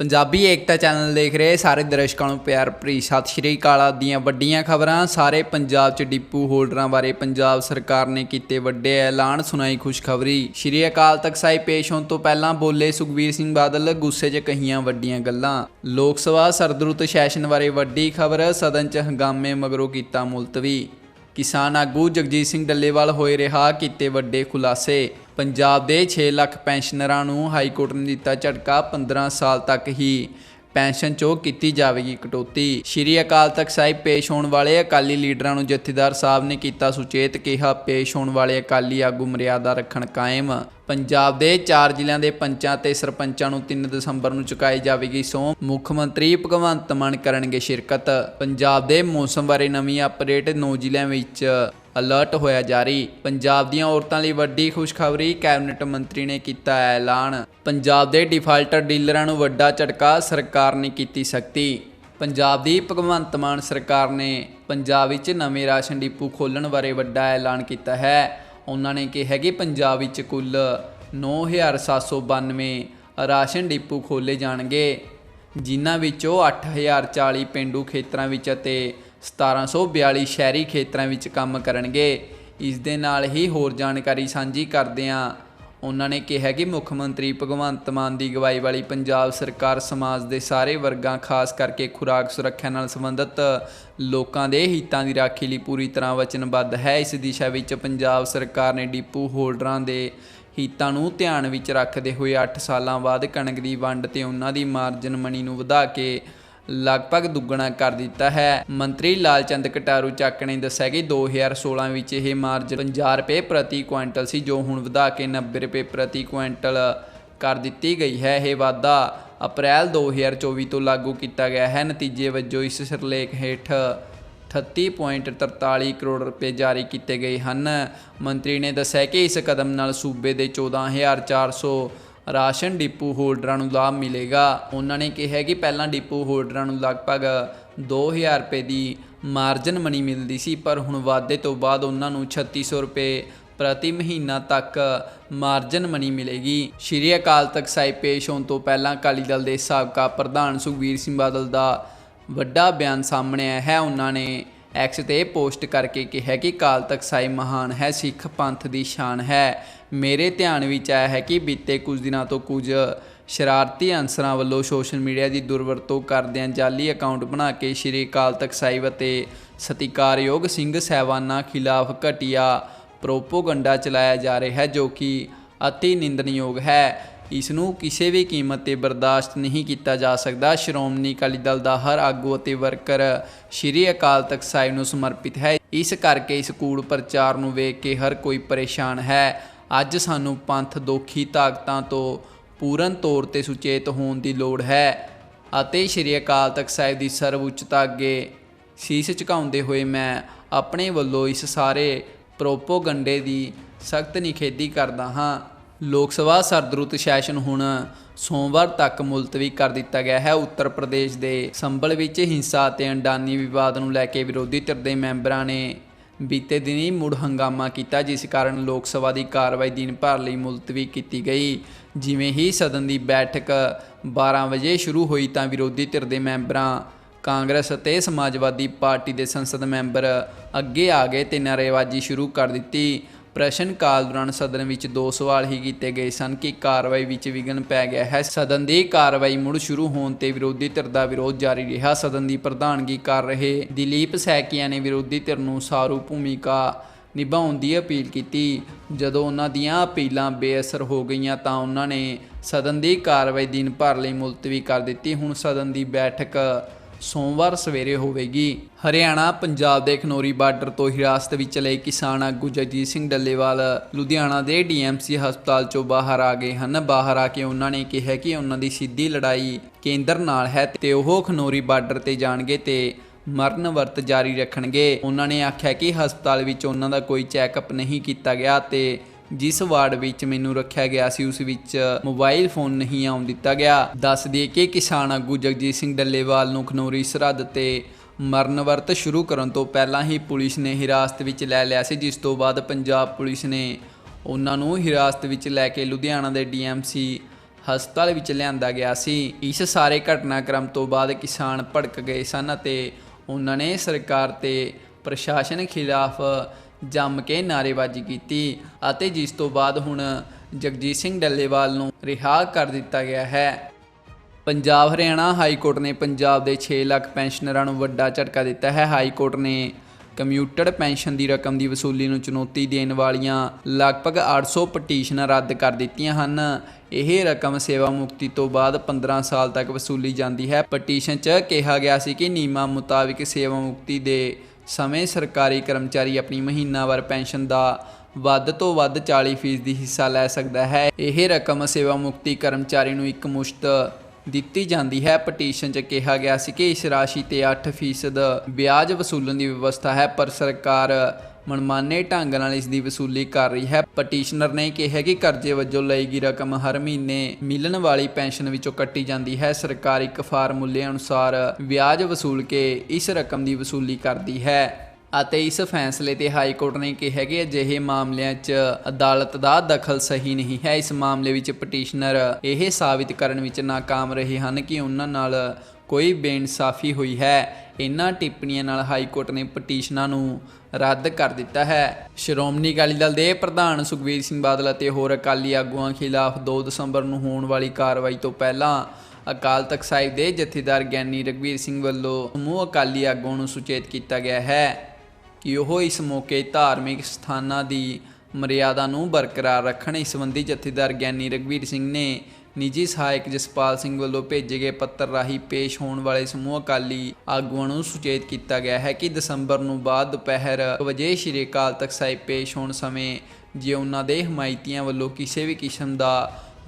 ਪੰਜਾਬੀ ਏਕਤਾ channel ਦੇਖ ਰਹੇ ਸਾਰੇ ਦਰਸ਼ਕਾਂ ਨੂੰ ਪਿਆਰ ਭਰੀ ਸਤਿ ਸ਼੍ਰੀ ਅਕਾਲ। ਦੀਆਂ ਵੱਡੀਆਂ ਖਬਰਾਂ, ਸਾਰੇ ਪੰਜਾਬ 'ਚ ਡਿਪੂ ਹੋਲਡਰਾਂ ਬਾਰੇ ਪੰਜਾਬ ਸਰਕਾਰ ਨੇ ਕੀਤੇ ਵੱਡੇ ਐਲਾਨ, ਸੁਣਾਈ ਖੁਸ਼ਖਬਰੀ। ਸ਼੍ਰੀ ਅਕਾਲ ਤਖਤ ਸਾਹਿਬ ਪੇਸ਼ ਹੋਣ ਤੋਂ ਪਹਿਲਾਂ ਬੋਲੇ ਸੁਖਬੀਰ ਸਿੰਘ ਬਾਦਲ ਗੁੱਸੇ 'ਚ ਕਹੀਆਂ ਵੱਡੀਆਂ ਗੱਲਾਂ। ਲੋਕ ਸਭਾ ਸਰਦਰੁੱਤ ਸੈਸ਼ਨ ਬਾਰੇ ਵੱਡੀ ਖਬਰ, ਸਦਨ 'ਚ ਹੰਗਾਮੇ ਮਗਰੋਂ ਕੀਤਾ ਮੁਲਤਵੀ। ਕਿਸਾਨ ਆਗੂ ਜਗਜੀਤ ਸਿੰਘ ਡੱਲੇਵਾਲ ਹੋਏ ਰਿਹਾ ਕੀਤੇ ਵੱਡੇ ਖੁਲਾਸੇ। ਪੰਜਾਬ ਦੇ 6 ਲੱਖ ਪੈਨਸ਼ਨਰਾਂ ਨੂੰ ਹਾਈ ਕੋਰਟ ਨੇ ਦਿੱਤਾ ਝਟਕਾ 15 ਸਾਲ ਤੱਕ ਹੀ। ਪੈਨਸ਼ਨ 'ਚੋਂ ਕੀਤੀ ਜਾਵੇਗੀ ਕਟੌਤੀ। ਸ਼੍ਰੀ ਅਕਾਲ ਤਖਤ ਸਾਹਿਬ ਪੇਸ਼ ਹੋਣ ਵਾਲੇ ਅਕਾਲੀ ਲੀਡਰਾਂ ਨੂੰ ਜਥੇਦਾਰ ਸਾਹਿਬ ਨੇ ਕੀਤਾ ਸੁਚੇਤ ਕਿਹਾ, ਪੇਸ਼ ਹੋਣ ਵਾਲੇ ਅਕਾਲੀ ਆਗੂ ਮਰਿਆਦਾ ਰੱਖਣ ਕਾਇਮ। ਪੰਜਾਬ ਦੇ ਚਾਰ ਜ਼ਿਲ੍ਹਿਆਂ ਦੇ ਪੰਚਾਂ ਤੇ ਸਰਪੰਚਾਂ ਨੂੰ 3 ਦਸੰਬਰ ਨੂੰ ਚੁਕਾਈ ਜਾਵੇਗੀ ਸਹੁੰ ਮੁੱਖ ਮੰਤਰੀ ਭਗਵੰਤ ਮਾਨ ਕਰਨਗੇ ਸ਼ਿਰਕਤ। ਪੰਜਾਬ ਦੇ ਮੌਸਮ ਬਾਰੇ ਨਵੀਂ ਅਪਡੇਟ 9 ਜ਼ਿਲ੍ਹਿਆਂ ਵਿੱਚ। ਅਲਰਟ ਹੋਇਆ ਜਾਰੀ। ਪੰਜਾਬ ਦੀਆਂ ਔਰਤਾਂ ਲਈ ਵੱਡੀ ਖੁਸ਼ਖਬਰੀ ਕੈਬਨਿਟ ਮੰਤਰੀ ਨੇ ਕੀਤਾ ਐਲਾਨ। ਪੰਜਾਬ ਦੇ ਡਿਫਾਲਟਰ ਡੀਲਰਾਂ ਨੂੰ ਵੱਡਾ ਝਟਕਾ ਸਰਕਾਰ ਨੇ ਕੀਤੀ ਸਖਤੀ। ਪੰਜਾਬ ਦੀ ਭਗਵੰਤ ਮਾਨ ਸਰਕਾਰ ਨੇ ਪੰਜਾਬ ਵਿੱਚ ਨਵੇਂ ਰਾਸ਼ਨ ਡਿਪੂ ਖੋਲ੍ਹਣ ਬਾਰੇ ਵੱਡਾ ਐਲਾਨ ਕੀਤਾ ਹੈ। ਉਹਨਾਂ ਨੇ ਕਿਹਾ ਕਿ ਪੰਜਾਬ ਵਿੱਚ ਕੁੱਲ 9792 ਰਾਸ਼ਨ ਡਿਪੂ ਖੋਲੇ ਜਾਣਗੇ, ਜਿਨ੍ਹਾਂ ਵਿੱਚੋਂ 8040 ਪਿੰਡੂ ਖੇਤਰਾਂ ਵਿੱਚ ਅਤੇ 1742 ਸ਼ਹਿਰੀ ਖੇਤਰਾਂ ਵਿੱਚ ਕੰਮ ਕਰਨਗੇ। ਇਸ ਦੇ ਨਾਲ ਹੀ ਹੋਰ ਜਾਣਕਾਰੀ ਸਾਂਝੀ ਕਰਦਿਆਂ ਉਹਨਾਂ ਨੇ ਕਿਹਾ ਕਿ ਮੁੱਖ ਮੰਤਰੀ ਭਗਵੰਤ ਮਾਨ ਦੀ ਅਗਵਾਈ ਵਾਲੀ ਪੰਜਾਬ ਸਰਕਾਰ ਸਮਾਜ ਦੇ ਸਾਰੇ ਵਰਗਾਂ, ਖਾਸ ਕਰਕੇ ਖੁਰਾਕ ਸੁਰੱਖਿਆ ਨਾਲ ਸੰਬੰਧਿਤ ਲੋਕਾਂ ਦੇ ਹਿੱਤਾਂ ਦੀ ਰਾਖੀ ਲਈ ਪੂਰੀ ਤਰ੍ਹਾਂ ਵਚਨਬੱਧ ਹੈ। ਇਸ ਦਿਸ਼ਾ ਵਿੱਚ ਪੰਜਾਬ ਸਰਕਾਰ ਨੇ ਡਿਪੂ ਹੋਲਡਰਾਂ ਦੇ ਹਿੱਤਾਂ ਨੂੰ ਧਿਆਨ ਵਿੱਚ ਰੱਖਦੇ ਹੋਏ 8 ਸਾਲਾਂ ਬਾਅਦ ਕਣਕ ਦੀ ਵੰਡ ਤੇ ਉਹਨਾਂ ਦੀ ਮਾਰਜਨ ਮਨੀ ਨੂੰ ਵਧਾ ਕੇ ਲਗਭਗ ਦੁੱਗਣਾ ਕਰ ਦਿੱਤਾ ਹੈ। ਮੰਤਰੀ ਲਾਲਚੰਦ ਕਟਾਰੂ ਚੱਕ ਨੇ ਦੱਸਿਆ ਕਿ 2016 ਵਿੱਚ ਇਹ ਮਾਰਜ 50 ਰੁਪਏ ਪ੍ਰਤੀ ਕੁਇੰਟਲ ਸੀ, ਜੋ ਹੁਣ ਵਧਾ ਕੇ 90 ਰੁਪਏ ਪ੍ਰਤੀ ਕੁਇੰਟਲ ਕਰ ਦਿੱਤੀ ਗਈ ਹੈ। ਇਹ ਵਾਧਾ ਅਪ੍ਰੈਲ 2024 ਤੋਂ ਲਾਗੂ ਕੀਤਾ ਗਿਆ ਹੈ। ਨਤੀਜੇ ਵਜੋਂ ਇਸ ਸਿਰਲੇਖ ਹੇਠ 38.43 ਕਰੋੜ ਰੁਪਏ ਜਾਰੀ ਕੀਤੇ ਗਏ ਹਨ। ਮੰਤਰੀ ਨੇ ਦੱਸਿਆ ਕਿ ਇਸ ਕਦਮ ਨਾਲ ਸੂਬੇ ਦੇ 14400 ਰਾਸ਼ਨ ਡਿਪੂ ਹੋਲਡਰਾਂ ਨੂੰ ਲਾਭ ਮਿਲੇਗਾ। ਉਹਨਾਂ ਨੇ ਕਿਹਾ ਕਿ ਪਹਿਲਾਂ ਡਿਪੂ ਹੋਲਡਰਾਂ ਨੂੰ ਲਗਭਗ 2000 ਰੁਪਏ ਦੀ ਮਾਰਜਨ ਮਨੀ ਮਿਲਦੀ ਸੀ, ਪਰ ਹੁਣ ਵਾਅਦੇ ਤੋਂ ਬਾਅਦ ਉਹਨਾਂ ਨੂੰ 3600 ਰੁਪਏ ਪ੍ਰਤੀ ਮਹੀਨਾ ਤੱਕ ਮਾਰਜਨ ਮਨੀ ਮਿਲੇਗੀ। ਸ਼੍ਰੀ ਅਕਾਲ ਤਖਤ ਸਾਹਿਬ ਪੇਸ਼ ਹੋਣ ਤੋਂ ਪਹਿਲਾਂ ਅਕਾਲੀ ਦਲ ਦੇ ਸਾਬਕਾ ਪ੍ਰਧਾਨ ਸੁਖਬੀਰ ਸਿੰਘ ਬਾਦਲ ਦਾ ਵੱਡਾ ਬਿਆਨ ਸਾਹਮਣੇ ਆਇਆ ਹੈ। ਉਹਨਾਂ ਨੇ ਐਕਸ ਤੇ ਪੋਸਟ ਕਰਕੇ ਕਿਹਾ ਕਿ ਕਾਲ ਤਖਤ ਸਾਹਿਬ ਮਹਾਨ ਹੈ, ਸਿੱਖ ਪੰਥ ਦੀ ਸ਼ਾਨ ਹੈ। ਮੇਰੇ ਧਿਆਨ ਵਿੱਚ ਆਇਆ ਹੈ ਕਿ ਬੀਤੇ ਕੁਝ ਦਿਨਾਂ ਤੋਂ ਕੁਝ ਸ਼ਰਾਰਤੀ ਅਨਸਰਾਂ ਵੱਲੋਂ ਸੋਸ਼ਲ ਮੀਡੀਆ ਦੀ ਦੁਰਵਰਤੋਂ ਕਰਦਿਆਂ ਜਾਲੀ ਅਕਾਊਂਟ ਬਣਾ ਕੇ ਸ਼੍ਰੀ ਅਕਾਲ ਤਖਤ ਸਾਹਿਬ ਅਤੇ ਸਤਿਕਾਰਯੋਗ ਸਿੰਘ ਸਹਿਬਾਨਾਂ ਖਿਲਾਫ ਘਟੀਆ ਪ੍ਰੋਪੋਗੰਡਾ ਚਲਾਇਆ ਜਾ ਰਿਹਾ ਹੈ, ਜੋ ਕਿ ਅਤੀ ਨਿੰਦਣਯੋਗ ਹੈ। ਇਸ ਨੂੰ ਕਿਸੇ ਵੀ ਕੀਮਤ ਤੇ ਬਰਦਾਸ਼ਤ ਨਹੀਂ ਕੀਤਾ ਜਾ ਸਕਦਾ। ਸ਼੍ਰੋਮਣੀ ਅਕਾਲੀ ਦਲ ਦਾ ਹਰ ਆਗੂ ਅਤੇ ਵਰਕਰ ਸ਼੍ਰੀ ਅਕਾਲ ਤਖਤ ਸਾਹਿਬ ਨੂੰ ਸਮਰਪਿਤ ਹੈ। ਇਸ ਕਰਕੇ ਇਸ ਕੂੜ ਪ੍ਰਚਾਰ ਨੂੰ ਵੇਖ ਕੇ ਹਰ ਕੋਈ ਪਰੇਸ਼ਾਨ ਹੈ। ਅੱਜ ਸਾਨੂੰ ਪੰਥ ਦੋਖੀ ਤਾਕਤਾਂ ਤੋਂ ਪੂਰਨ ਤੌਰ ਤੇ ਸੁਚੇਤ ਹੋਣ ਦੀ ਲੋੜ ਹੈ ਅਤੇ ਸ਼੍ਰੀ ਅਕਾਲ ਤਖਤ ਸਾਹਿਬ ਦੀ ਸਰਵਉੱਚਤਾ ਅੱਗੇ ਸੀਸ ਝੁਕਾਉਂਦੇ ਹੋਏ ਮੈਂ ਆਪਣੇ ਵੱਲੋਂ ਇਸ ਸਾਰੇ ਪ੍ਰੋਪੋਗੰਡੇ ਦੀ ਸਖਤ ਨਿਖੇਧੀ ਕਰਦਾ ਹਾਂ। ਲੋਕ ਸਭਾ ਸਰਦਰੁੱਤ ਸੈਸ਼ਨ ਹੁਣ ਸੋਮਵਾਰ ਤੱਕ ਮੁਲਤਵੀ ਕਰ ਦਿੱਤਾ ਗਿਆ ਹੈ। ਉੱਤਰ ਪ੍ਰਦੇਸ਼ ਦੇ ਸੰਭਲ ਵਿੱਚ ਹਿੰਸਾ ਅਤੇ ਅੰਡਾਨੀ ਵਿਵਾਦ ਨੂੰ ਲੈ ਕੇ ਵਿਰੋਧੀ ਧਿਰ ਦੇ ਮੈਂਬਰਾਂ ਨੇ ਬੀਤੇ ਦਿਨੀ ਮੁੜ ਹੰਗਾਮਾ ਕੀਤਾ, ਜਿਸ ਕਾਰਨ ਲੋਕ ਸਭਾ ਦੀ ਕਾਰਵਾਈ ਦਿਨ ਭਰ ਲਈ ਮੁਲਤਵੀ ਕੀਤੀ ਗਈ। ਜਿਵੇਂ ਹੀ ਸਦਨ ਦੀ ਬੈਠਕ 12 ਵਜੇ ਸ਼ੁਰੂ ਹੋਈ ਤਾਂ ਵਿਰੋਧੀ ਧਿਰ ਦੇ ਮੈਂਬਰਾਂ, ਕਾਂਗਰਸ ਅਤੇ ਸਮਾਜਵਾਦੀ ਪਾਰਟੀ ਦੇ ਸੰਸਦ ਮੈਂਬਰ ਅੱਗੇ ਆ ਗਏ ਤੇ ਨਾਅਰੇਬਾਜ਼ੀ ਸ਼ੁਰੂ ਕਰ ਦਿੱਤੀ। ਪ੍ਰਸ਼ਨ ਕਾਲ ਦੌਰਾਨ ਸਦਨ ਵਿੱਚ ਦੋ ਸਵਾਲ ਹੀ ਕੀਤੇ ਗਏ ਸਨ ਕਿ ਕਾਰਵਾਈ ਵਿੱਚ ਵਿਘਨ ਪੈ ਗਿਆ ਹੈ। ਸਦਨ ਦੀ ਕਾਰਵਾਈ ਮੁੜ ਸ਼ੁਰੂ ਹੋਣ ਤੇ ਵਿਰੋਧੀ ਧਿਰ ਦਾ ਵਿਰੋਧ ਜਾਰੀ ਰਿਹਾ। ਸਦਨ ਦੀ ਪ੍ਰਧਾਨਗੀ ਕਰ ਰਹੇ ਦਿਲੀਪ ਸੈਕੀਆ ਨੇ ਵਿਰੋਧੀ ਧਿਰ ਨੂੰ ਸਾਰੂ ਭੂਮਿਕਾ ਨਿਭਾਉਣ ਦੀ ਅਪੀਲ ਕੀਤੀ। ਜਦੋਂ ਉਹਨਾਂ ਦੀਆਂ ਅਪੀਲਾਂ ਬੇਅਸਰ ਹੋ ਗਈਆਂ ਤਾਂ ਉਹਨਾਂ ਨੇ ਸਦਨ ਦੀ ਕਾਰਵਾਈ ਦਿਨ ਭਰ ਲਈ ਮੁਲਤਵੀ ਕਰ ਦਿੱਤੀ। ਹੁਣ ਸਦਨ ਦੀ ਬੈਠਕ ਸੋਮਵਾਰ ਸਵੇਰੇ ਹੋਵੇਗੀ। ਹਰਿਆਣਾ, ਪੰਜਾਬ ਦੇ ਖਨੌਰੀ ਬਾਰਡਰ ਤੋਂ ਹਿਰਾਸਤ ਵਿੱਚ ਲਏ ਕਿਸਾਨ ਆਗੂ ਜਗਜੀਤ ਸਿੰਘ ਡੱਲੇਵਾਲ ਲੁਧਿਆਣਾ ਦੇ ਡੀਐਮਸੀ ਹਸਪਤਾਲ ਚੋਂ ਬਾਹਰ ਆ ਗਏ ਹਨ। ਬਾਹਰ ਆ ਕੇ ਉਹਨਾਂ ਨੇ ਕਿਹਾ ਕਿ ਉਹਨਾਂ ਦੀ ਸਿੱਧੀ ਲੜਾਈ ਕੇਂਦਰ ਨਾਲ ਹੈ ਤੇ ਉਹ ਖਨੌਰੀ ਬਾਰਡਰ ਤੇ ਜਾਣਗੇ ਤੇ ਮਰਨ ਵਰਤ ਜਾਰੀ ਰੱਖਣਗੇ। ਉਹਨਾਂ ਨੇ ਆਖਿਆ ਕਿ ਹਸਪਤਾਲ ਵਿੱਚ ਉਹਨਾਂ ਦਾ ਕੋਈ ਚੈੱਕਅਪ ਨਹੀਂ ਕੀਤਾ ਗਿਆ ਤੇ ਜਿਸ ਵਾਰਡ ਵਿੱਚ ਮੈਨੂੰ ਰੱਖਿਆ ਗਿਆ ਸੀ, ਉਸ ਵਿੱਚ ਮੋਬਾਈਲ ਫੋਨ ਨਹੀਂ ਆਉਣ ਦਿੱਤਾ ਗਿਆ। ਦੱਸ ਦਈਏ ਕਿ ਕਿਸਾਨ ਆਗੂ ਜਗਜੀਤ ਸਿੰਘ ਡੱਲੇਵਾਲ ਨੂੰ ਖਨੌਰੀ ਸਰਹੱਦ ਤੇ ਮਰਨ ਵਰਤ ਸ਼ੁਰੂ ਕਰਨ ਤੋਂ ਪਹਿਲਾਂ ਹੀ ਪੁਲਿਸ ਨੇ ਹਿਰਾਸਤ ਵਿੱਚ ਲੈ ਲਿਆ ਸੀ, ਜਿਸ ਤੋਂ ਬਾਅਦ ਪੰਜਾਬ ਪੁਲਿਸ ਨੇ ਉਹਨਾਂ ਨੂੰ ਹਿਰਾਸਤ ਵਿੱਚ ਲੈ ਕੇ ਲੁਧਿਆਣਾ ਦੇ ਡੀਐਮਸੀ ਹਸਪਤਾਲ ਵਿੱਚ ਲਿਆਂਦਾ ਗਿਆ ਸੀ। ਇਸ ਸਾਰੇ ਘਟਨਾਕ੍ਰਮ ਤੋਂ ਬਾਅਦ ਕਿਸਾਨ ਭੜਕ ਗਏ ਸਨ ਅਤੇ ਉਹਨਾਂ ਨੇ ਸਰਕਾਰ ਤੇ ਪ੍ਰਸ਼ਾਸਨ ਖਿਲਾਫ ਜੰਮ ਕੇ ਨਾਅਰੇਬਾਜ਼ੀ ਕੀਤੀ ਅਤੇ ਜਿਸ ਤੋਂ ਬਾਅਦ ਹੁਣ ਜਗਜੀਤ ਸਿੰਘ ਡੱਲੇਵਾਲ ਨੂੰ ਰਿਹਾ ਕਰ ਦਿੱਤਾ ਗਿਆ ਹੈ। ਪੰਜਾਬ ਹਰਿਆਣਾ ਹਾਈ ਕੋਰਟ ਨੇ ਪੰਜਾਬ ਦੇ 6 ਲੱਖ ਪੈਨਸ਼ਨਰਾਂ ਨੂੰ ਵੱਡਾ ਝਟਕਾ ਦਿੱਤਾ ਹੈ। ਹਾਈ ਕੋਰਟ ਨੇ ਕੰਪਿਊਟਰ ਪੈਨਸ਼ਨ ਦੀ ਰਕਮ ਦੀ ਵਸੂਲੀ ਨੂੰ ਚੁਣੌਤੀ ਦੇਣ ਵਾਲੀਆਂ ਲਗਭਗ 800 ਪਟੀਸ਼ਨਾਂ ਰੱਦ ਕਰ ਦਿੱਤੀਆਂ ਹਨ। ਇਹ ਰਕਮ ਸੇਵਾ ਮੁਕਤੀ ਤੋਂ ਬਾਅਦ 15 ਸਾਲ ਤੱਕ ਵਸੂਲੀ ਜਾਂਦੀ ਹੈ। ਪਟੀਸ਼ਨ 'ਚ ਕਿਹਾ ਗਿਆ ਸੀ ਕਿ ਨਿਯਮਾਂ ਮੁਤਾਬਿਕ ਸੇਵਾ ਮੁਕਤੀ ਦੇ ਸਮੇਂ ਸਰਕਾਰੀ ਕਰਮਚਾਰੀ ਆਪਣੀ ਮਹੀਨਾਵਾਰ ਪੈਨਸ਼ਨ ਦਾ ਵੱਧ ਤੋਂ ਵੱਧ 40% ਦੀ ਹਿੱਸਾ ਲੈ ਸਕਦਾ ਹੈ। ਇਹ ਰਕਮ ਸੇਵਾ ਮੁਕਤੀ ਕਰਮਚਾਰੀ ਨੂੰ ਇੱਕ ਮੁਸ਼ਤ ਦਿੱਤੀ ਜਾਂਦੀ ਹੈ। ਪਟੀਸ਼ਨ 'ਚ ਕਿਹਾ ਗਿਆ ਸੀ ਕਿ ਇਸ ਰਾਸ਼ੀ ਤੇ 8% ਵਿਆਜ ਵਸੂਲਣ ਦੀ ਵਿਵਸਥਾ ਹੈ, ਪਰ ਸਰਕਾਰ ਮਨਮਾਨੇ ਢੰਗ ਨਾਲ ਇਸ ਦੀ ਵਸੂਲੀ ਕਰ ਰਹੀ ਹੈ। ਪਟੀਸ਼ਨਰ ਨੇ ਕਿਹਾ ਕਿ ਕਰਜ਼ੇ ਵਜੋਂ ਲਈ ਗਈ ਰਕਮ ਹਰ ਮਹੀਨੇ ਮਿਲਣ ਵਾਲੀ ਪੈਨਸ਼ਨ ਵਿੱਚੋਂ ਕੱਟੀ ਜਾਂਦੀ ਹੈ। ਸਰਕਾਰ ਇੱਕ ਫਾਰਮੂਲੇ ਅਨੁਸਾਰ ਵਿਆਜ ਵਸੂਲ ਕੇ ਇਸ ਰਕਮ ਦੀ ਵਸੂਲੀ ਕਰਦੀ ਹੈ ਅਤੇ ਇਸ ਫੈਸਲੇ ਤੇ ਹਾਈ ਕੋਰਟ ਨੇ ਕਿਹਾ ਕਿ ਅਜਿਹੇ ਮਾਮਲਿਆਂ 'ਚ ਅਦਾਲਤ ਦਾ ਦਖਲ ਸਹੀ ਨਹੀਂ ਹੈ। ਇਸ ਮਾਮਲੇ ਵਿੱਚ ਪਟੀਸ਼ਨਰ ਇਹ ਸਾਬਿਤ ਕਰਨ ਵਿੱਚ ਨਾਕਾਮ ਰਹੇ ਹਨ ਕਿ ਉਹਨਾਂ ਨਾਲ ਕੋਈ ਬੇਇਨਸਾਫੀ ਹੋਈ ਹੈ। ਇਨ੍ਹਾਂ ਟਿੱਪਣੀਆਂ ਨਾਲ ਹਾਈ ਕੋਰਟ ਨੇ ਪਟੀਸ਼ਨਾਂ ਨੂੰ ਰੱਦ ਕਰ ਦਿੱਤਾ ਹੈ। ਸ਼੍ਰੋਮਣੀ ਅਕਾਲੀ ਦਲ ਦੇ ਪ੍ਰਧਾਨ ਸੁਖਬੀਰ ਸਿੰਘ ਬਾਦਲ ਅਤੇ ਹੋਰ ਅਕਾਲੀ ਆਗੂਆਂ ਖਿਲਾਫ 2 ਦਸੰਬਰ ਨੂੰ ਹੋਣ ਵਾਲੀ ਕਾਰਵਾਈ ਤੋਂ ਪਹਿਲਾਂ ਅਕਾਲ ਤਖਤ ਸਾਹਿਬ ਦੇ ਜਥੇਦਾਰ ਗਿਆਨੀ ਰਗਵੀਰ ਸਿੰਘ ਵੱਲੋਂ ਸਮੂਹ ਅਕਾਲੀ ਆਗੂਆਂ ਨੂੰ ਸੁਚੇਤ ਕੀਤਾ ਗਿਆ ਹੈ ਕਿ ਉਹ ਇਸ ਮੌਕੇ ਧਾਰਮਿਕ ਸਥਾਨਾਂ ਦੀ ਮਰਿਆਦਾ ਨੂੰ ਬਰਕਰਾਰ ਰੱਖਣ। ਇਸ ਸੰਬੰਧੀ ਜਥੇਦਾਰ ਗਿਆਨੀ ਰਗਵੀਰ ਸਿੰਘ ਨੇ ਨਿੱਜੀ ਸਹਾਇਕ ਜਸਪਾਲ ਸਿੰਘ ਵੱਲੋਂ ਭੇਜੇ ਗਏ ਪੱਤਰ ਰਾਹੀਂ ਪੇਸ਼ ਹੋਣ ਵਾਲੇ ਸਮੂਹ ਅਕਾਲੀ ਆਗੂਆਂ ਨੂੰ ਸੁਚੇਤ ਕੀਤਾ ਗਿਆ ਹੈ ਕਿ ਦਸੰਬਰ ਨੂੰ ਬਾਅਦ ਦੁਪਹਿਰ ਇੱਕ ਵਜੇ ਸ਼੍ਰੀ ਅਕਾਲ ਤਖਤ ਸਾਹਿਬ ਪੇਸ਼ ਹੋਣ ਸਮੇਂ ਜੇ ਉਹਨਾਂ ਦੇ ਹਮਾਇਤੀਆਂ ਵੱਲੋਂ ਕਿਸੇ ਵੀ ਕਿਸਮ ਦਾ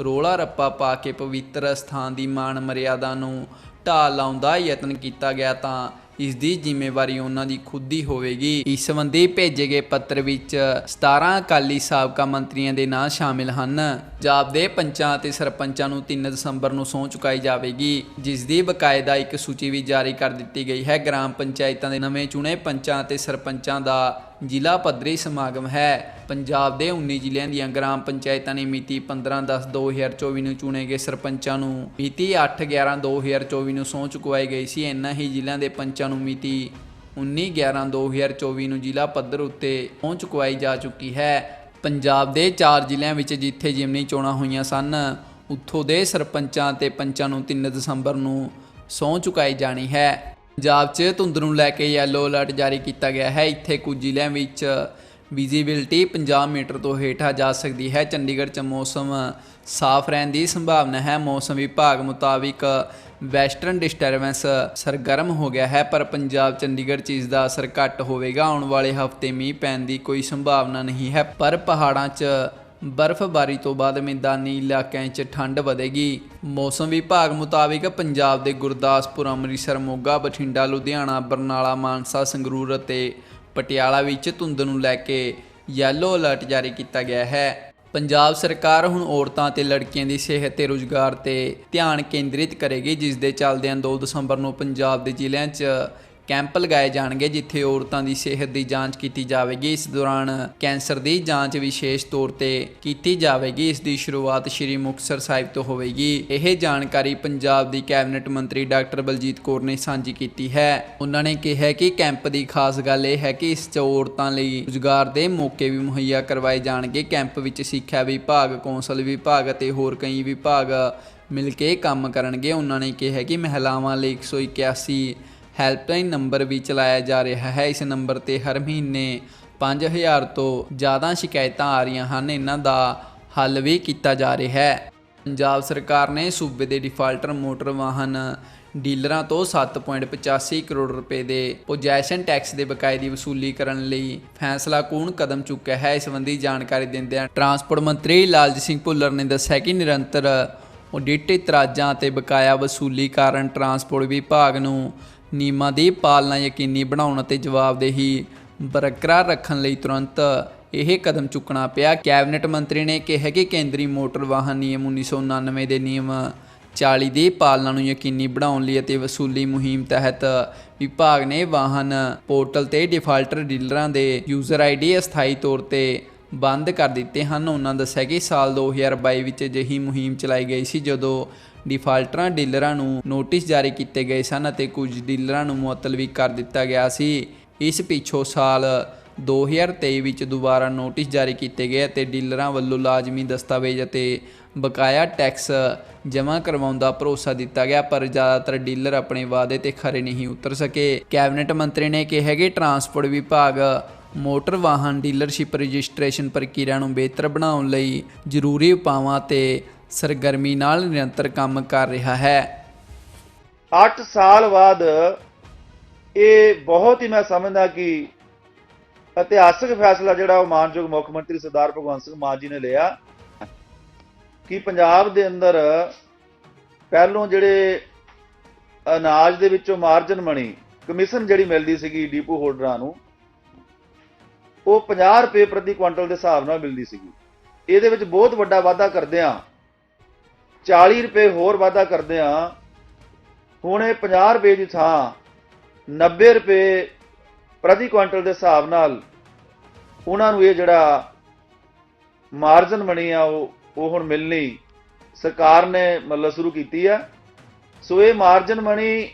ਰੋਲਾ ਰੱਪਾ ਪਾ ਕੇ ਪਵਿੱਤਰ ਸਥਾਨ ਦੀ ਮਾਣ ਮਰਿਆਦਾ ਨੂੰ ਢਾਹ ਲਾਉਣ ਦਾ ਯਤਨ ਕੀਤਾ ਗਿਆ ਤਾਂ ਇਸ ਦੀ ਜ਼ਿੰਮੇਵਾਰੀ ਉਹਨਾਂ ਦੀ ਖੁਦ ਦੀ ਹੋਵੇਗੀ। ਇਸ ਸੰਬੰਧੀ ਭੇਜੇ ਗਏ ਪੱਤਰ ਵਿੱਚ 17 ਅਕਾਲੀ ਸਾਬਕਾ ਮੰਤਰੀਆਂ ਦੇ ਨਾਂ ਸ਼ਾਮਿਲ ਹਨ। ਪੰਜਾਬ ਦੇ ਪੰਚਾਂ ਅਤੇ ਸਰਪੰਚਾਂ ਨੂੰ 3 ਦਸੰਬਰ ਨੂੰ ਸਹੁੰ ਚੁਕਾਈ ਜਾਵੇਗੀ, ਜਿਸ ਦੀ ਬਕਾਇਦਾ ਇੱਕ ਸੂਚੀ ਵੀ ਜਾਰੀ ਕਰ ਦਿੱਤੀ ਗਈ ਹੈ। ਗ੍ਰਾਮ ਪੰਚਾਇਤਾਂ ਦੇ ਨਵੇਂ ਚੁਣੇ ਪੰਚਾਂ ਅਤੇ ਸਰਪੰਚਾਂ ਦਾ ਜ਼ਿਲ੍ਹਾ ਪੱਧਰੀ ਸਮਾਗਮ ਹੈ। ਪੰਜਾਬ ਦੇ 19 ਜ਼ਿਲ੍ਹਿਆਂ ਦੀਆਂ ਗ੍ਰਾਮ ਪੰਚਾਇਤਾਂ ਨੇ ਮਿਤੀ 15/10/2024 ਨੂੰ ਚੁਣੇ ਗਏ ਸਰਪੰਚਾਂ ਨੂੰ, ਮਿਤੀ 8/11/2024 ਨੂੰ ਸਹੁੰ ਚੁਕਵਾਈ ਗਈ ਸੀ। ਇਨ੍ਹਾਂ ਹੀ ਜ਼ਿਲ੍ਹਿਆਂ ਦੇ ਪੰਚਾਂ ਨੂੰ ਮਿਤੀ 19/11/2024 ਨੂੰ ਜ਼ਿਲ੍ਹਾ ਪੱਧਰ ਉੱਤੇ ਸਹੁੰ ਚੁਕਵਾਈ ਜਾ ਚੁੱਕੀ ਹੈ। ਪੰਜਾਬ ਦੇ ਚਾਰ ਜ਼ਿਲ੍ਹਿਆਂ ਵਿੱਚ ਜਿੱਥੇ ਜਿਮਨੀ ਚੋਣਾਂ ਹੋਈਆਂ ਸਨ, ਉੱਥੋਂ ਦੇ ਸਰਪੰਚਾਂ ਤੇ ਪੰਚਾਂ ਨੂੰ 3 ਦਸੰਬਰ ਨੂੰ ਸਹੁੰ ਚੁਕਾਈ ਜਾਣੀ ਹੈ। ਪੰਜਾਬ 'ਚ ਧੁੰਦ ਨੂੰ ਲੈ ਕੇ ਯੈਲੋ ਅਲਰਟ ਜਾਰੀ ਕੀਤਾ ਗਿਆ ਹੈ। ਇੱਥੇ ਕੁਝ ਜ਼ਿਲ੍ਹਿਆਂ ਵਿੱਚ ਵਿਜੀਬਿਲਟੀ 50 ਮੀਟਰ ਤੋਂ ਹੇਠਾਂ ਜਾ ਸਕਦੀ ਹੈ। ਚੰਡੀਗੜ੍ਹ 'ਚ ਮੌਸਮ ਸਾਫ਼ ਰਹਿਣ ਦੀ ਸੰਭਾਵਨਾ ਹੈ। ਮੌਸਮ ਵਿਭਾਗ ਮੁਤਾਬਿਕ ਵੈਸਟਰਨ ਡਿਸਟਰਬੈਂਸ ਸਰਗਰਮ ਹੋ ਗਿਆ ਹੈ, ਪਰ ਪੰਜਾਬ ਚੰਡੀਗੜ੍ਹ 'ਚ ਇਸ ਦਾ ਅਸਰ ਘੱਟ ਹੋਵੇਗਾ। ਆਉਣ ਵਾਲੇ ਹਫ਼ਤੇ ਮੀਂਹ ਪੈਣ ਦੀ ਕੋਈ ਸੰਭਾਵਨਾ ਨਹੀਂ ਹੈ, ਪਰ ਪਹਾੜਾਂ 'ਚ ਬਰਫ਼ਬਾਰੀ ਤੋਂ ਬਾਅਦ ਮੈਦਾਨੀ ਇਲਾਕਿਆਂ 'ਚ ਠੰਡ ਵਧੇਗੀ। ਮੌਸਮ ਵਿਭਾਗ ਮੁਤਾਬਿਕ ਪੰਜਾਬ ਦੇ ਗੁਰਦਾਸਪੁਰ, ਅੰਮ੍ਰਿਤਸਰ, ਮੋਗਾ, ਬਠਿੰਡਾ, ਲੁਧਿਆਣਾ, ਬਰਨਾਲਾ, ਮਾਨਸਾ, ਸੰਗਰੂਰ ਅਤੇ ਪਟਿਆਲਾ ਵਿੱਚ ਧੁੰਦ ਨੂੰ ਲੈ ਕੇ ਯੈਲੋ ਅਲਰਟ ਜਾਰੀ ਕੀਤਾ ਗਿਆ ਹੈ। ਪੰਜਾਬ ਸਰਕਾਰ ਹੁਣ ਔਰਤਾਂ ਤੇ ਲੜਕੀਆਂ ਦੀ ਸਿਹਤ ਤੇ ਰੁਜ਼ਗਾਰ ਤੇ ਧਿਆਨ ਕੇਂਦਰਿਤ ਕਰੇਗੀ, ਜਿਸ ਦੇ ਚੱਲਦਿਆਂ 2 ਦਸੰਬਰ ਨੂੰ ਪੰਜਾਬ ਦੇ ਜ਼ਿਲ੍ਹਿਆਂ 'ਚ ਕੈਂਪ ਲਗਾਏ ਜਾਣਗੇ ਜਿੱਥੇ ਔਰਤਾਂ ਦੀ ਸਿਹਤ ਦੀ ਜਾਂਚ ਕੀਤੀ ਜਾਵੇਗੀ। ਇਸ ਦੌਰਾਨ ਕੈਂਸਰ ਦੀ ਜਾਂਚ ਵਿਸ਼ੇਸ਼ ਤੌਰ ਤੇ ਕੀਤੀ ਜਾਵੇਗੀ। ਇਸ ਦੀ ਸ਼ੁਰੂਆਤ ਸ਼੍ਰੀ ਮੁਕਤਸਰ ਸਾਹਿਬ ਤੋਂ ਹੋਵੇਗੀ। ਇਹ ਜਾਣਕਾਰੀ ਪੰਜਾਬ ਦੀ ਕੈਬਨਿਟ ਮੰਤਰੀ ਡਾਕਟਰ ਬਲਜੀਤ ਕੌਰ ਨੇ ਸਾਂਝੀ ਕੀਤੀ ਹੈ। ਉਹਨਾਂ ਨੇ ਕਿਹਾ ਕਿ ਕੈਂਪ ਦੀ ਖਾਸ ਗੱਲ ਇਹ ਹੈ ਕਿ ਇਸ 'ਚ ਔਰਤਾਂ ਲਈ ਰੁਜ਼ਗਾਰ ਦੇ ਮੌਕੇ ਵੀ ਮੁਹੱਈਆ ਕਰਵਾਏ ਜਾਣਗੇ। ਕੈਂਪ ਵਿੱਚ ਸਿੱਖਿਆ ਵਿਭਾਗ, ਕੌਂਸਲ ਵਿਭਾਗ ਅਤੇ ਹੋਰ ਕਈ ਵਿਭਾਗ ਮਿਲ ਕੇ ਕੰਮ ਕਰਨਗੇ। ਉਹਨਾਂ ਨੇ ਕਿਹਾ ਕਿ ਮਹਿਲਾਵਾਂ ਲਈ 181 ਹੈਲਪਲਾਈਨ ਨੰਬਰ ਵੀ ਚਲਾਇਆ ਜਾ ਰਿਹਾ ਹੈ। ਇਸ ਨੰਬਰ ਤੇ ਹਰ ਮਹੀਨੇ 5000 ਤੋਂ ਜ਼ਿਆਦਾ ਸ਼ਿਕਾਇਤਾਂ ਆ ਰਹੀਆਂ ਹਨ। ਇਹਨਾਂ ਦਾ ਹੱਲ ਵੀ ਕੀਤਾ ਜਾ ਰਿਹਾ ਹੈ। ਪੰਜਾਬ ਸਰਕਾਰ ਨੇ ਸੂਬੇ ਦੇ ਡਿਫਾਲਟਰ ਮੋਟਰ ਵਾਹਨ ਡੀਲਰਾਂ ਤੋਂ 7.85 ਕਰੋੜ ਰੁਪਏ ਦੇ ਪੋਜੈਸ਼ਨ ਟੈਕਸ ਦੇ ਬਕਾਏ ਦੀ ਵਸੂਲੀ ਕਰਨ ਲਈ ਫੈਸਲਾ ਫੈਸਲਾਕੁਨ ਕਦਮ ਚੁੱਕਿਆ ਹੈ। ਇਸ ਸੰਬੰਧੀ ਜਾਣਕਾਰੀ ਦਿੰਦਿਆਂ ਟਰਾਂਸਪੋਰਟ ਮੰਤਰੀ ਲਾਲਜੀਤ ਸਿੰਘ ਭੁੱਲਰ ਨੇ ਦੱਸਿਆ ਕਿ ਨਿਰੰਤਰ ਆਡਿਟ ਇਤਰਾਜ਼ਾਂ ਅਤੇ ਬਕਾਇਆ ਵਸੂਲੀ ਕਾਰਨ ਟਰਾਂਸਪੋਰਟ ਵਿਭਾਗ ਨੂੰ ਨਿਯਮਾਂ ਦੀ ਪਾਲਣਾ ਯਕੀਨੀ ਬਣਾਉਣ ਅਤੇ ਜਵਾਬਦੇਹੀ ਬਰਕਰਾਰ ਰੱਖਣ ਲਈ ਤੁਰੰਤ ਇਹ ਕਦਮ ਚੁੱਕਣਾ ਪਿਆ। ਕੈਬਨਿਟ ਮੰਤਰੀ ਨੇ ਕਿਹਾ ਕਿ ਕੇਂਦਰੀ ਮੋਟਰ ਵਾਹਨ ਨਿਯਮ 1999 ਦੇ ਨਿਯਮ 40 ਦੀ ਪਾਲਣਾ ਨੂੰ ਯਕੀਨੀ ਬਣਾਉਣ ਲਈ ਅਤੇ ਵਸੂਲੀ ਮੁਹਿੰਮ ਤਹਿਤ ਵਿਭਾਗ ਨੇ ਵਾਹਨ ਪੋਰਟਲ ਤੇ ਡਿਫਾਲਟਰ ਡੀਲਰਾਂ ਦੇ ਯੂਜ਼ਰ ਆਈਡੀ ਅਸਥਾਈ ਤੌਰ ਤੇ ਬੰਦ ਕਰ ਦਿੱਤੇ ਹਨ। ਉਹਨਾਂ ਦੱਸਿਆ ਕਿ ਸਾਲ 2022 ਵਿੱਚ ਅਜਿਹੀ ਮੁਹਿੰਮ ਚਲਾਈ ਗਈ ਸੀ ਜਦੋਂ ਡਿਫਾਲਟਰਾਂ ਡੀਲਰਾਂ ਨੂੰ ਨੋਟਿਸ ਜਾਰੀ ਕੀਤੇ ਗਏ ਸਨ ਅਤੇ ਕੁਝ ਡੀਲਰਾਂ ਨੂੰ ਮੁਅੱਤਲ ਵੀ ਕਰ ਦਿੱਤਾ ਗਿਆ ਸੀ। ਇਸ ਪਿੱਛੋਂ ਸਾਲ 2023 ਵਿੱਚ ਦੁਬਾਰਾ ਨੋਟਿਸ ਜਾਰੀ ਕੀਤੇ ਗਏ ਅਤੇ ਡੀਲਰਾਂ ਵੱਲੋਂ ਲਾਜ਼ਮੀ ਦਸਤਾਵੇਜ਼ ਅਤੇ ਬਕਾਇਆ ਟੈਕਸ ਜਮ੍ਹਾਂ ਕਰਵਾਉਣ ਦਾ ਭਰੋਸਾ ਦਿੱਤਾ ਗਿਆ, ਪਰ ਜ਼ਿਆਦਾਤਰ ਡੀਲਰ ਆਪਣੇ ਵਾਅਦੇ ਤੇ ਖਰੇ ਨਹੀਂ ਉਤਰ ਸਕੇ। ਕੈਬਨਿਟ ਮੰਤਰੀ ਨੇ ਕਿਹਾ ਕਿ ਟਰਾਂਸਪੋਰਟ ਵਿਭਾਗ ਮੋਟਰ ਵਾਹਨ ਡੀਲਰਸ਼ਿਪ ਰਜਿਸਟ੍ਰੇਸ਼ਨ ਪ੍ਰਕਿਰਿਆ ਨੂੰ ਬਿਹਤਰ ਬਣਾਉਣ ਲਈ ਜ਼ਰੂਰੀ ਉਪਾਵਾਂ ਤੇ ਸਰਗਰਮੀ ਨਾਲ ਨਿਰੰਤਰ ਕੰਮ ਕਰ ਰਿਹਾ ਹੈ। 8 ਸਾਲ ਬਾਅਦ ਇਹ ਬਹੁਤ ਹੀ ਮੈਂ ਸਮਝਦਾ ਕਿ ਇਤਿਹਾਸਕ ਫੈਸਲਾ ਜਿਹੜਾ ਉਹ ਮਾਨਯੋਗ ਮੁੱਖ ਮੰਤਰੀ ਸਰਦਾਰ ਭਗਵੰਤ ਸਿੰਘ ਮਾਨ ਜੀ ਨੇ ਲਿਆ ਕਿ ਪੰਜਾਬ ਦੇ ਅੰਦਰ ਪਹਿਲੋਂ ਜਿਹੜੇ ਅਨਾਜ ਦੇ ਵਿੱਚੋਂ ਮਾਰਜਨ ਮਣੀ ਕਮਿਸ਼ਨ ਜਿਹੜੀ ਮਿਲਦੀ ਸੀਗੀ ਡੀਪੂ ਹੋਲਡਰਾਂ ਨੂੰ, ਉਹ 50 ਰੁਪਏ ਪ੍ਰਤੀ ਕੁਇੰਟਲ ਦੇ ਹਿਸਾਬ ਨਾਲ ਮਿਲਦੀ ਸੀਗੀ। ਇਹਦੇ ਵਿੱਚ ਬਹੁਤ ਵੱਡਾ ਵਾਧਾ ਕਰਦੇ ਆ 40 ਰੁਪਏ ਹੋਰ ਵਾਧਾ ਕਰਦੇ ਆ। ਹੁਣ ਇਹ 50 ਰੁਪਏ ਦੀ ਥਾਂ 90 ਰੁਪਏ ਪ੍ਰਤੀ ਕੁਇੰਟਲ ਦੇ ਹਿਸਾਬ ਨਾਲ ਉਹਨਾਂ ਨੂੰ ਇਹ ਜਿਹੜਾ ਮਾਰਜਨ ਬਣੀ ਆ, ਉਹ ਉਹ ਹੁਣ ਮਿਲਣੀ ਸਰਕਾਰ ਨੇ ਮਤਲਬ ਸ਼ੁਰੂ ਕੀਤੀ ਆ। ਸੋ ਇਹ ਮਾਰਜਨ ਬਣੀ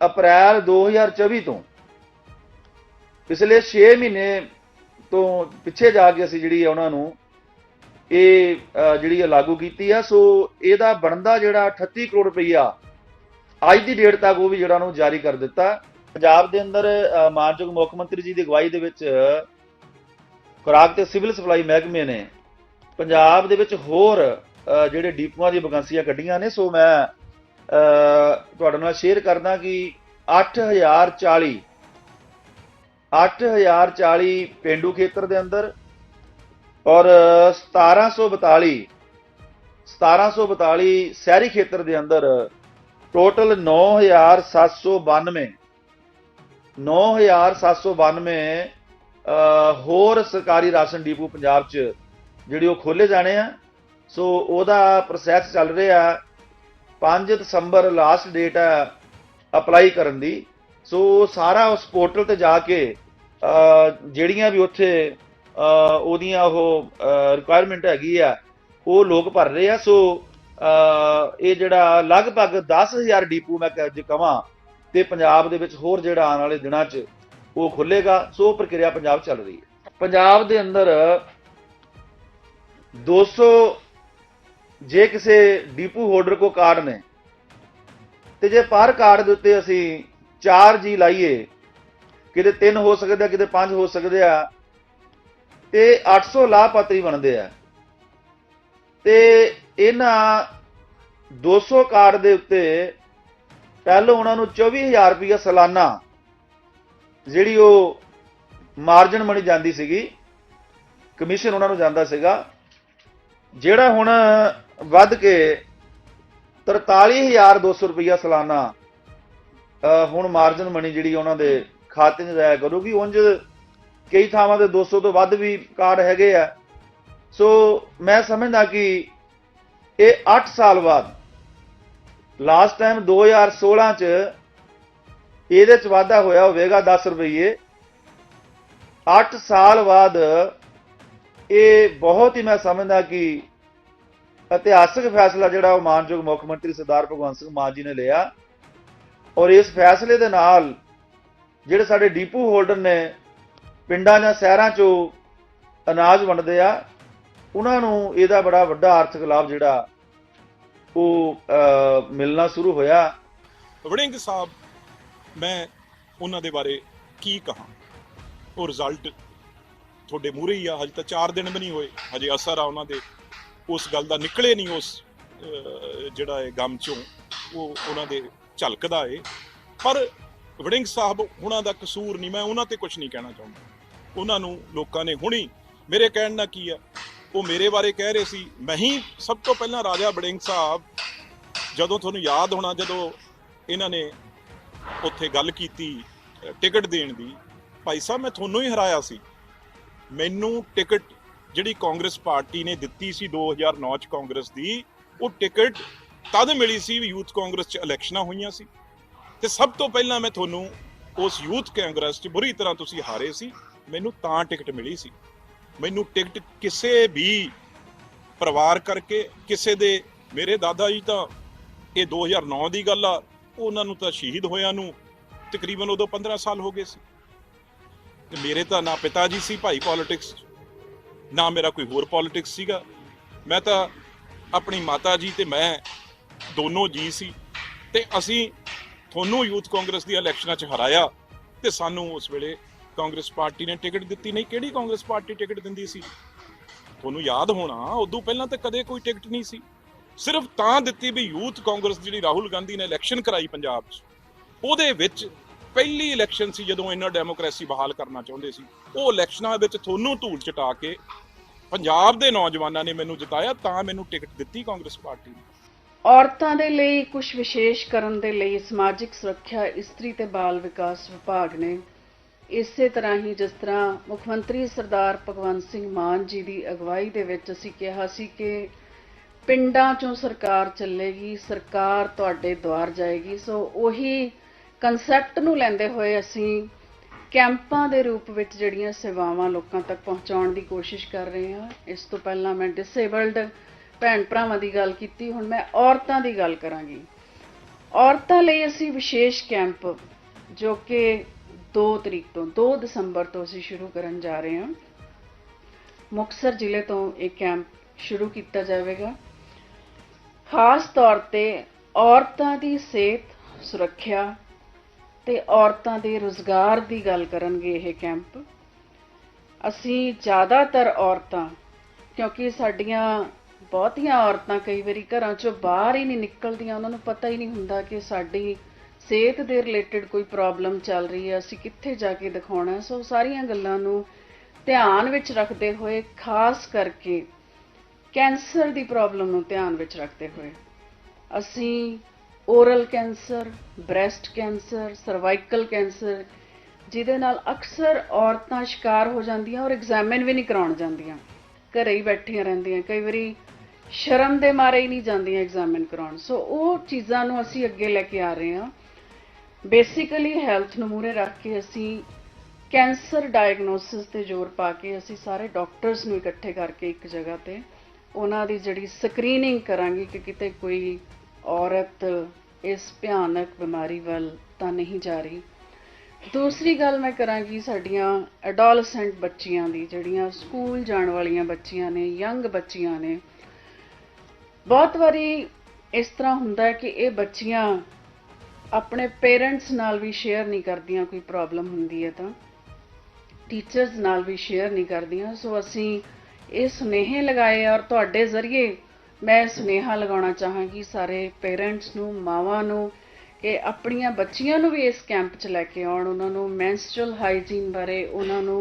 ਅਪ੍ਰੈਲ 2024 ਤੋਂ। ਪਿਛਲੇ 6 ਮਹੀਨੇ ਤੋਂ ਪਿੱਛੇ ਜਾ ਕੇ ਅਸੀਂ ਜਿਹੜੀ ਆ ਉਹਨਾਂ ਨੂੰ ਇਹ ਜਿਹੜੀ ਆ ਲਾਗੂ ਕੀਤੀ ਆ, ਸੋ ਇਹਦਾ ਬਣਦਾ ਜਿਹੜਾ 38 ਕਰੋੜ ਰੁਪਈਆ, ਅੱਜ ਦੀ ਡੇਟ ਤੱਕ ਉਹ ਵੀ ਜਿਹੜਾ ਨੂੰ ਜਾਰੀ ਕਰ ਦਿੱਤਾ। ਪੰਜਾਬ ਦੇ ਅੰਦਰ ਮਾਨਯੋਗ ਮੁੱਖ ਮੰਤਰੀ ਜੀ ਦੀ ਅਗਵਾਈ ਦੇ ਵਿੱਚ ਖੁਰਾਕ ਤੇ ਸਿਵਲ ਸਪਲਾਈ ਮਹਿਕਮੇ ਨੇ ਪੰਜਾਬ ਦੇ ਵਿੱਚ ਹੋਰ ਜਿਹੜੇ ਡੀਪੂਆਂ ਦੀਆਂ ਵੈਕੰਸੀਆਂ ਕੱਢੀਆਂ ਨੇ। ਸੋ ਮੈਂ ਤੁਹਾਡੇ ਨਾਲ ਸ਼ੇਅਰ ਕਰਦਾ ਕਿ 8040 8040 ਪਿੰਡੂ ਖੇਤਰ ਦੇ ਅੰਦਰ ਔਰ 1742 1742 ਸ਼ਹਿਰੀ ਖੇਤਰ ਦੇ ਅੰਦਰ ਟੋਟਲ 9792 9792 ਅ, ਹੋਰ ਸਰਕਾਰੀ ਰਾਸ਼ਨ ਡੀਪੂ ਪੰਜਾਬ 'ਚ ਜਿਹੜੀ ਉਹ ਖੋਲੇ ਜਾਣੇ ਆ। ਸੋ ਉਹਦਾ ਪ੍ਰੋਸੈਸ ਚੱਲ ਰਿਹਾ 5 ਦਸੰਬਰ ਲਾਸਟ ਡੇਟ ਹੈ ਅਪਲਾਈ ਕਰਨ ਦੀ। ਸੋ ਸਾਰਾ ਉਸ ਪੋਰਟਲ ਤੇ ਜਾ ਕੇ ਜਿਹੜੀਆਂ ਵੀ ਉੱਥੇ ਉਹਦੀਆਂ ਉਹ ਰਿਕੁਆਇਰਮੈਂਟ ਹੈਗੀ ਆ, ਉਹ ਲੋਕ ਭਰ ਰਹੇ ਆ। ਸੋ ਇਹ ਜਿਹੜਾ ਲਗਭਗ 10000 ਡੀਪੂ ਮੈਂ ਕਹਿ- ਜੇ ਕਵਾਂ, ਤੇ ਪੰਜਾਬ ਦੇ ਵਿੱਚ ਹੋਰ ਜਿਹੜਾ ਆਉਣ ਵਾਲੇ ਦਿਨਾਂ 'ਚ ਉਹ ਖੁੱਲੇਗਾ ਸੋ ਪ੍ਰਕਿਰਿਆ ਪੰਜਾਬ ਚੱਲ ਰਹੀ ਹੈ। ਪੰਜਾਬ ਦੇ ਅੰਦਰ 200 ਜੇ ਕਿਸੇ ਡੀਪੂ ਹੋਲਡਰ ਕੋ ਕਾਰਡ ਨੇ, ਤੇ ਜੇ ਪਰ ਕਾਰਡ ਦੇ ਉੱਤੇ ਅਸੀਂ 4 ਜੀ ਲਾਈਏ, ਕਿਤੇ 3 ਹੋ ਸਕਦੇ ਆ ਕਿਤੇ 5 ਹੋ ਸਕਦੇ ਆ ਤੇ 800 ਲਾਭਪਾਤਰੀ ਬਣਦੇ ਆ। ਤੇ ਇਹਨਾਂ 200 ਕਾਰਡ ਦੇ ਉੱਤੇ ਪਹਿਲਾਂ ਉਹਨਾਂ ਨੂੰ 24000 ਰੁਪਇਆ ਸਾਲਾਨਾ ਜਿਹੜੀ ਉਹ ਮਾਰਜਨ ਮਣੀ ਜਾਂਦੀ ਸੀਗੀ ਕਮਿਸ਼ਨ ਉਹਨਾਂ ਨੂੰ ਜਾਂਦਾ ਸੀਗਾ, ਜਿਹੜਾ ਹੁਣ ਵੱਧ ਕੇ 43200 ਰੁਪਇਆ ਸਾਲਾਨਾ ਹੁਣ ਮਾਰਜਨ ਮਣੀ ਜਿਹੜੀ ਉਹਨਾਂ ਦੇ ਖਾਤੇ 'ਚ ਜਾਇਆ ਕਰੂਗੀ, ਉਂਝ ਕਈ ਥਾਵਾਂ ਤੇ 200 ਤੋਂ ਵੱਧ ਵੀ ਕਾਰਡ ਹੈਗੇ ਆ। ਸੋ ਮੈਂ ਸਮਝਦਾ ਕਿ ਇਹ 8 ਸਾਲ ਬਾਅਦ ਲਾਸਟ ਟਾਈਮ 2016 ਚ ਇਹਦੇ ਚ ਵਾਧਾ ਹੋਇਆ ਹੋਵੇਗਾ 10 ਰੁਪਏ 8 ਸਾਲ ਬਾਅਦ ਇਹ ਬਹੁਤ ਹੀ ਮੈਂ ਸਮਝਦਾ ਕਿ ਇਤਿਹਾਸਕ ਫੈਸਲਾ ਜਿਹੜਾ ਉਹ ਮਾਨਯੋਗ ਮੁੱਖ ਮੰਤਰੀ ਸਰਦਾਰ ਭਗਵੰਤ ਸਿੰਘ ਮਾਨ ਜੀ ਨੇ ਲਿਆ। ਔਰ ਇਸ ਫੈਸਲੇ ਦੇ ਨਾਲ ਜਿਹੜੇ ਸਾਡੇ ਡੀਪੂ ਹੋਲਡਰ ਨੇ ਪਿੰਡਾਂ ਜਾਂ ਸ਼ਹਿਰਾਂ 'ਚੋਂ ਅਨਾਜ ਵੰਡਦੇ ਆ, ਉਹਨਾਂ ਨੂੰ ਇਹਦਾ ਬੜਾ ਵੱਡਾ ਆਰਥਿਕ ਲਾਭ ਜਿਹੜਾ ਉਹ ਮਿਲਣਾ ਸ਼ੁਰੂ ਹੋਇਆ। ਵੜਿੰਗ ਸਾਹਿਬ, ਮੈਂ ਉਹਨਾਂ ਦੇ ਬਾਰੇ ਕੀ ਕਹਾਂ? ਉਹ ਰਿਜ਼ਲਟ ਤੁਹਾਡੇ ਮੂਹਰੇ ਹੀ ਆ, ਹਜੇ ਤਾਂ 4 ਦਿਨ ਵੀ ਨਹੀਂ ਹੋਏ। ਹਜੇ ਅਸਰ ਆ ਉਹਨਾਂ ਦੇ ਉਸ ਗੱਲ ਦਾ ਨਿਕਲੇ ਨਹੀਂ ਉਸ ਜਿਹੜਾ ਹੈ ਗਮ ਚੋਂ। ਉਹ ਉਹਨਾਂ ਦੇ ਝਲਕਦਾ ਏ। ਪਰ ਵੜਿੰਗ ਸਾਹਿਬ, ਉਹਨਾਂ ਦਾ ਕਸੂਰ ਨਹੀਂ, ਮੈਂ ਉਹਨਾਂ ਤੇ ਕੁਝ ਨਹੀਂ ਕਹਿਣਾ ਚਾਹੁੰਦਾ। ਉਹਨਾਂ ਨੂੰ ਲੋਕਾਂ ਨੇ, ਹੁਣੀ ਮੇਰੇ ਕਹਿਣ ਨਾਲ ਕੀ ਆ? ਉਹ ਮੇਰੇ ਬਾਰੇ ਕਹਿ ਰਹੇ ਸੀ। ਮੈਂ ਹੀ ਸਭ ਤੋਂ ਪਹਿਲਾਂ ਰਾਜਾ ਬੜਿੰਗ ਸਾਹਿਬ, ਜਦੋਂ ਤੁਹਾਨੂੰ ਯਾਦ ਹੋਣਾ, ਜਦੋਂ ਇਹਨਾਂ ਨੇ ਉੱਥੇ ਗੱਲ ਕੀਤੀ ਟਿਕਟ ਦੇਣ ਦੀ, ਭਾਈ ਸਾਹਿਬ, ਮੈਂ ਤੁਹਾਨੂੰ ਹੀ ਹਰਾਇਆ ਸੀ। ਮੈਨੂੰ ਟਿਕਟ ਜਿਹੜੀ ਕਾਂਗਰਸ ਪਾਰਟੀ ਨੇ ਦਿੱਤੀ ਸੀ 2009 ਚ ਕਾਂਗਰਸ ਦੀ, ਉਹ ਟਿਕਟ ਤਦ ਮਿਲੀ ਸੀ ਵੀ ਯੂਥ ਕਾਂਗਰਸ ਚ ਇਲੈਕਸ਼ਨਾਂ ਹੋਈਆਂ ਸੀ। ਤੇ ਸਭ ਤੋਂ ਪਹਿਲਾਂ ਮੈਂ ਤੁਹਾਨੂੰ ਉਸ ਯੂਥ ਕਾਂਗਰਸ ਚ ਬੁਰੀ ਤਰ੍ਹਾਂ ਤੁਸੀਂ ਹਾਰੇ ਸੀ। ਮੈਨੂੰ ਤਾਂ ਟਿਕਟ ਮਿਲੀ ਸੀ। ਮੈਨੂੰ ਟਿਕਟ ਕਿਸੇ ਵੀ ਪਰਿਵਾਰ ਕਰਕੇ, ਕਿਸੇ ਦੇ, ਮੇਰੇ ਦਾਦਾ ਜੀ ਤਾਂ ਇਹ 2009 ਦੀ ਗੱਲ ਆ, ਉਹਨਾਂ ਨੂੰ ਤਾਂ ਸ਼ਹੀਦ ਹੋਇਆਂ ਨੂੰ ਤਕਰੀਬਨ ਉਦੋਂ 15 ਸਾਲ ਹੋ ਗਏ ਸੀ। ਤੇ ਮੇਰੇ ਤਾਂ ਨਾ ਪਿਤਾ ਜੀ ਸੀ ਭਾਈ ਪੋਲਿਟਿਕਸ ਨਾ ਮੇਰਾ ਕੋਈ ਹੋਰ ਪੋਲਿਟਿਕਸ ਸੀਗਾ। ਮੈਂ ਤਾਂ ਆਪਣੀ ਮਾਤਾ ਜੀ ਤੇ ਮੈਂ ਦੋਨੋਂ ਜੀ ਸੀ ਤੇ ਅਸੀਂ ਤੁਹਾਨੂੰ ਯੂਥ ਕਾਂਗਰਸ ਦੀ ਇਲੈਕਸ਼ਨਾਂ 'ਚ ਹਰਾਇਆ ਤੇ ਸਾਨੂੰ ਉਸ ਵੇਲੇ ਕਾਂਗਰਸ ਪਾਰਟੀ ਨੇ ਟਿਕਟ ਦਿੱਤੀ ਨਹੀਂ, ਕਿਹੜੀ ਕਾਂਗਰਸ ਪਾਰਟੀ ਟਿਕਟ ਦਿੰਦੀ ਸੀ? ਤੁਹਾਨੂੰ ਯਾਦ ਹੋਣਾ, ਉਦੋਂ ਪਹਿਲਾਂ ਤਾਂ ਕਦੇ ਕੋਈ ਟਿਕਟ ਨਹੀਂ ਸੀ। ਸਿਰਫ ਤਾਂ ਦਿੱਤੀ ਵੀ ਯੂਥ ਕਾਂਗਰਸ ਜਿਹੜੀ ਰਾਹੁਲ ਗਾਂਧੀ ਨੇ ਇਲੈਕਸ਼ਨ ਕਰਾਈ ਪੰਜਾਬ 'ਚ। ਉਹਦੇ ਵਿੱਚ ਪਹਿਲੀ ਇਲੈਕਸ਼ਨ ਸੀ ਜਦੋਂ ਇਹਨਾਂ ਡੈਮੋਕ੍ਰੇਸੀ ਬਹਾਲ ਕਰਨਾ ਚਾਹੁੰਦੇ ਸੀ। ਉਹ ਇਲੈਕਸ਼ਨਾਂ ਵਿੱਚ ਤੁਹਾਨੂੰ ਧੂਲ ਚਟਾ ਕੇ ਪੰਜਾਬ ਦੇ ਨੌਜਵਾਨਾਂ ਨੇ ਮੈਨੂੰ ਜਿਤਾਇਆ, ਤਾਂ ਮੈਨੂੰ ਟਿਕਟ ਦਿੱਤੀ ਕਾਂਗਰਸ ਪਾਰਟੀ ਨੇ। ਔਰਤਾਂ ਦੇ ਲਈ ਕੁਝ ਵਿਸ਼ੇਸ਼ ਕਰਨ ਦੇ ਲਈ ਸਮਾਜਿਕ ਸੁਰੱਖਿਆ, ਇਸਤਰੀ ਤੇ ਬਾਲ ਵਿਕਾਸ ਵਿਭਾਗ ਨੇ ਇਸੇ ਤਰ੍ਹਾਂ ਹੀ ਜਿਸ ਤਰ੍ਹਾਂ ਮੁੱਖ ਮੰਤਰੀ ਸਰਦਾਰ ਭਗਵੰਤ ਸਿੰਘ ਮਾਨ ਜੀ ਦੀ ਅਗਵਾਈ ਦੇ ਵਿੱਚ ਅਸੀਂ ਕਿਹਾ ਸੀ ਕਿ ਪਿੰਡਾਂ ਚੋਂ ਸਰਕਾਰ ਚੱਲੇਗੀ, ਸਰਕਾਰ ਤੁਹਾਡੇ ਦੁਆਰ ਜਾਏਗੀ। ਸੋ ਉਹੀ ਕਨਸੈਪਟ ਨੂੰ ਲੈਂਦੇ ਹੋਏ ਅਸੀਂ ਕੈਂਪਾਂ ਦੇ ਰੂਪ ਵਿੱਚ ਜਿਹੜੀਆਂ ਸੇਵਾਵਾਂ ਲੋਕਾਂ ਤੱਕ ਪਹੁੰਚਾਉਣ ਦੀ ਕੋਸ਼ਿਸ਼ ਕਰ ਰਹੇ ਹਾਂ। ਇਸ ਤੋਂ ਪਹਿਲਾਂ ਮੈਂ ਡਿਸੇਬਲਡ ਭੈਣ ਭਰਾਵਾਂ ਦੀ ਗੱਲ ਕੀਤੀ, ਹੁਣ ਮੈਂ ਔਰਤਾਂ ਦੀ ਗੱਲ ਕਰਾਂਗੀ। ਔਰਤਾਂ ਲਈ ਅਸੀਂ ਵਿਸ਼ੇਸ਼ ਕੈਂਪ ਜੋ ਕਿ 2 ਤਰੀਕ ਤੋਂ 2 ਦਸੰਬਰ ਤੋਂ ਅਸੀਂ ਸ਼ੁਰੂ ਕਰਨ ਜਾ ਰਹੇ ਹਾਂ। ਮੁਕਤਸਰ ਜ਼ਿਲ੍ਹੇ ਤੋਂ ਇਹ ਕੈਂਪ ਸ਼ੁਰੂ ਕੀਤਾ ਜਾਵੇਗਾ। ਖਾਸ ਤੌਰ ਤੇ ਔਰਤਾਂ ਦੀ ਸਿਹਤ ਸੁਰੱਖਿਆ ਤੇ ਔਰਤਾਂ ਦੇ ਰੋਜ਼ਗਾਰ ਦੀ ਗੱਲ ਕਰਨਗੇ ਇਹ ਕੈਂਪ ਅਸੀਂ ਜ਼ਿਆਦਾਤਰ ਔਰਤਾਂ, ਕਿਉਂਕਿ ਸਾਡੀਆਂ ਬਹੁਤੀਆਂ ਔਰਤਾਂ ਕਈ ਵਾਰੀ ਘਰਾਂ ਚੋਂ ਬਾਹਰ ਹੀ ਨਹੀਂ ਨਿਕਲਦੀਆਂ, ਉਹਨਾਂ ਨੂੰ ਪਤਾ ਹੀ ਨਹੀਂ ਹੁੰਦਾ ਕਿ ਸਾਡੀ ਸਿਹਤ ਦੇ ਰਿਲੇਟਡ ਕੋਈ ਪ੍ਰੋਬਲਮ ਚੱਲ ਰਹੀ ਹੈ, ਅਸੀਂ ਕਿੱਥੇ ਜਾ ਕੇ ਦਿਖਾਉਣਾ ਸੋ ਸਾਰੀਆਂ ਗੱਲਾਂ ਨੂੰ ਧਿਆਨ ਵਿੱਚ ਰੱਖਦੇ ਹੋਏ, ਖਾਸ ਕਰਕੇ ਕੈਂਸਰ ਦੀ ਪ੍ਰੋਬਲਮ ਨੂੰ ਧਿਆਨ ਵਿੱਚ ਰੱਖਦੇ ਹੋਏ। ਅਸੀਂ oral cancer, breast cancer, cervical cancer, ਜਿਹਦੇ ਨਾਲ ਅਕਸਰ ਔਰਤਾਂ ਸ਼ਿਕਾਰ ਹੋ ਜਾਂਦੀਆਂ ਔਰ ਐਗਜ਼ਾਮਿਨ ਵੀ ਨਹੀਂ ਕਰਾਉਣ ਜਾਂਦੀਆਂ। ਘਰੇ ਹੀ ਬੈਠੀਆਂ ਰਹਿੰਦੀਆਂ, ਕਈ ਵਾਰੀ ਸ਼ਰਮ ਦੇ ਮਾਰੇ ਹੀ ਨਹੀਂ ਜਾਂਦੀਆਂ ਐਗਜ਼ਾਮਿਨ ਕਰਾਉਣ। ਸੋ ਉਹ ਚੀਜ਼ਾਂ ਨੂੰ ਅਸੀਂ ਅੱਗੇ ਲੈ ਕੇ ਆ ਰਹੇ ਹਾਂ। ਬੇਸਿਕਲੀ ਹੈਲਥ ਨੂੰ ਮੂਰੇ ਰੱਖ ਕੇ ਅਸੀਂ ਕੈਂਸਰ ਡਾਇਗਨੋਸਿਸ ਤੇ ਜ਼ੋਰ ਪਾ ਕੇ ਅਸੀਂ ਸਾਰੇ ਡਾਕਟਰਸ ਨੂੰ ਇਕੱਠੇ ਕਰਕੇ ਇੱਕ ਜਗ੍ਹਾ ਤੇ ਉਹਨਾਂ ਦੀ ਜਿਹੜੀ ਸਕਰੀਨਿੰਗ ਕਰਾਂਗੇ ਕਿ ਕਿਤੇ ਕੋਈ ਔਰਤ ਇਸ ਭਿਆਨਕ ਬਿਮਾਰੀ ਵੱਲ ਤਾਂ ਨਹੀਂ ਜਾ ਰਹੀ। ਦੂਸਰੀ ਗੱਲ ਮੈਂ ਕਰਾਂਗੀ ਸਾਡੀਆਂ ਐਡੋਲਸੈਂਟ ਬੱਚੀਆਂ ਦੀ, ਜਿਹੜੀਆਂ ਸਕੂਲ ਜਾਣ ਵਾਲੀਆਂ ਬੱਚੀਆਂ ਨੇ ਯੰਗ ਬੱਚੀਆਂ ਨੇ। ਬਹੁਤ ਵਾਰੀ ਇਸ ਤਰ੍ਹਾਂ ਹੁੰਦਾ ਕਿ ਇਹ ਬੱਚੀਆਂ ਆਪਣੇ ਪੇਰੈਂਟਸ ਨਾਲ ਵੀ ਸ਼ੇਅਰ ਨਹੀਂ ਕਰਦੀਆਂ ਕੋਈ ਪ੍ਰੋਬਲਮ ਹੁੰਦੀ ਹੈ ਤਾਂ। ਟੀਚਰਸ ਨਾਲ ਵੀ ਸ਼ੇਅਰ ਨਹੀਂ ਕਰਦੀਆਂ। ਸੋ ਅਸੀਂ ਇਹ ਸੁਨੇਹੇ ਲਗਾਏ ਔਰ ਤੁਹਾਡੇ ਜ਼ਰੀਏ ਮੈਂ ਸੁਨੇਹਾ ਲਗਾਉਣਾ ਚਾਹਾਂਗੀ ਸਾਰੇ ਪੇਰੈਂਟਸ ਨੂੰ, ਮਾਵਾਂ ਨੂੰ ਕਿ ਆਪਣੀਆਂ ਬੱਚੀਆਂ ਨੂੰ ਵੀ ਇਸ ਕੈਂਪ 'ਚ ਲੈ ਕੇ ਆਉਣ, ਉਹਨਾਂ ਨੂੰ ਮੈਂਸਟਰਲ ਹਾਈਜੀਨ ਬਾਰੇ, ਉਹਨਾਂ ਨੂੰ